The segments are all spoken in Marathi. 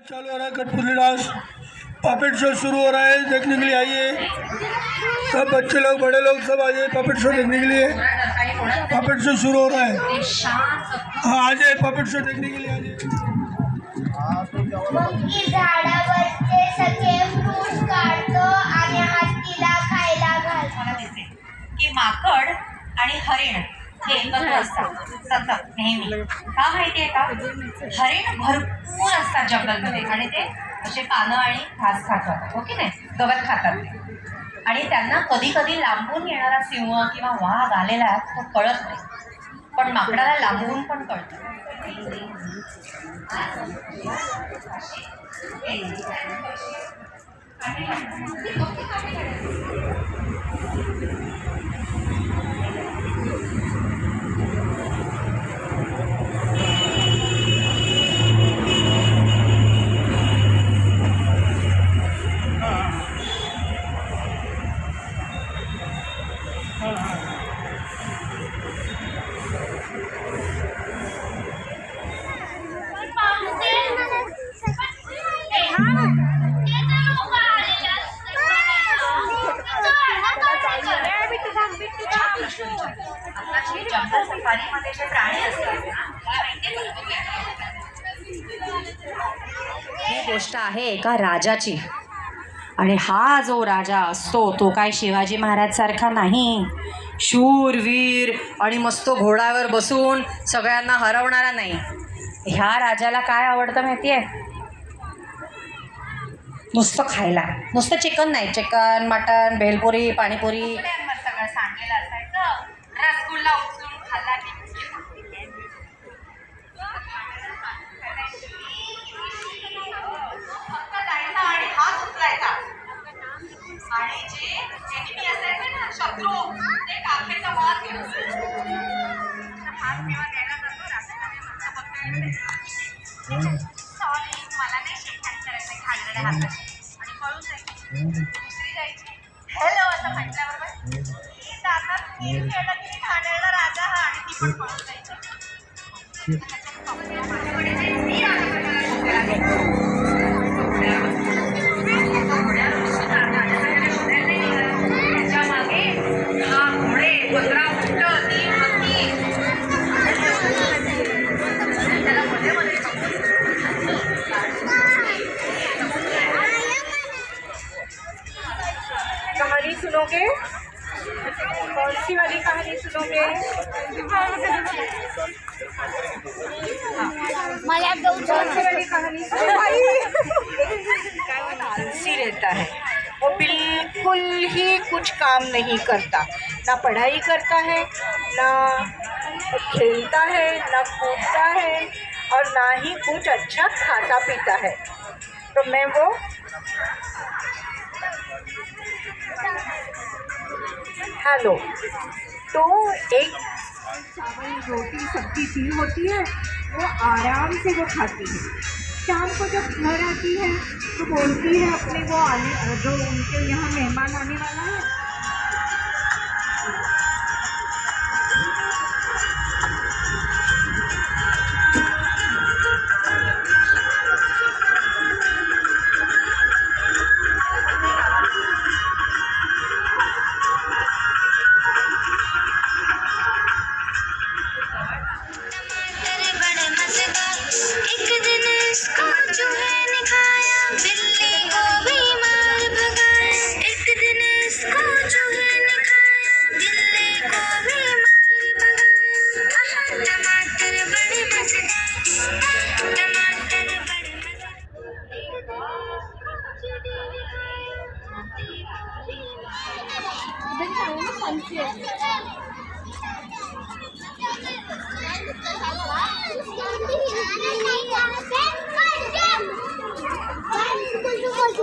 चालू हो रहा है कठपुतली डांस। पपेट शो शुरू हो रहा है देखने के लिए आइए। सब बच्चे लोग बड़े लोग सब आइए पपेट शो देखने के लिए। पपेट शो शुरू हो रहा है। हाँ आ जाए पपेट शो देखने के लिए आ जाए माकड आणि हरिण हे एकत्र असतात सतत नेहमी का माहितीये का हरिण भरपूर असतात जंगलमध्ये आणि ते असे पानं आणि घास खातात हो की नाही गवत खातात ते आणि त्यांना कधी कधी लांबून येणारा सिंह किंवा वाघ आलेला तो कळत नाही पण माकडाला लांबून पण कळतं. जंगल सफारीमध्ये जे प्राणी असतात ना? ही गोष्ट आहे एका राजाची. आणि हा जो राजा असतो तो काय शिवाजी महाराज सारखा नाही. शूरवीर आणि मस्त घोड्यावर बसून सगळ्यांना हरवणारा नाही. ह्या राजाला काय आवडतं माहितीये? नुसतं खायला. नुसतं चिकन नाही. Chicken mutton bhelpuri panipuri. सगळं उचलून खाल्ला फक्त जायचा आणि हात उचलायचा आणि जे असायचे ना शत्रू ते काखेचा वास घेऊन हात तेव्हा द्यायला जातो फक्त बघता सॉरी मला नाही शेकहँड करायचं आणि पळून जायची दुसरी जायची. हॅलो असं म्हटल्याबरोबर. ही जातात मी हा आणि सी रहता है। वो बिल्कुल ही कुछ काम नहीं करता। ना पढ़ाई करता है, ना खेलता है, ना कूदता है, और ना ही कुछ अच्छा खाता पीता है। तो मैं वो हेलो तो एक चावल, रोटी सब्ज़ी दी होती है, वो आराम से वो खाती है। शाम को जब घर आती है तो बोलती है अपने वो आने, जो उनके यहाँ मेहमान आने वाला है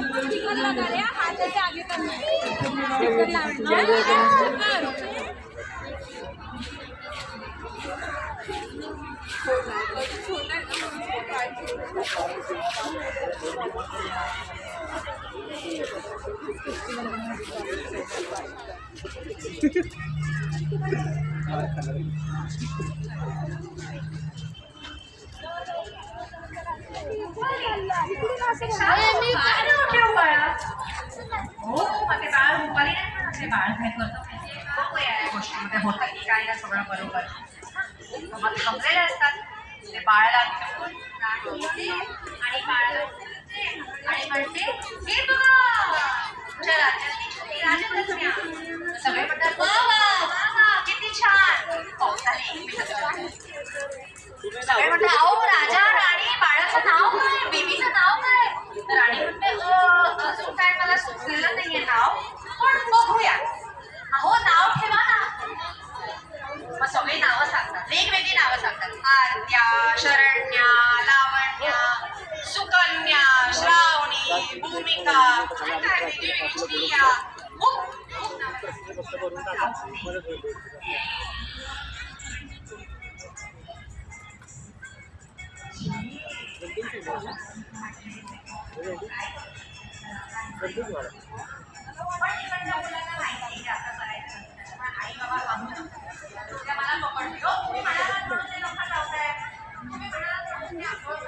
सब कुछ लगा रहे हैं हाथ से आगे करना है स्टिकर लाना हो रुपाली ना बाळ काय करतो बघू या गोष्टीमध्ये होतं की काय ना सगळं बरोबर. मग थांबलेले असतात. ते बाळाला आणि बाळाला आणि म्हणते हे बघा चला सगळे म्हणतात वा वा किती छान. पावसाने सगळे म्हणतात अहो आरत्या शरण्या लावण्या सुकन्या श्रावणी भूमिका आई बाबा मला Karena.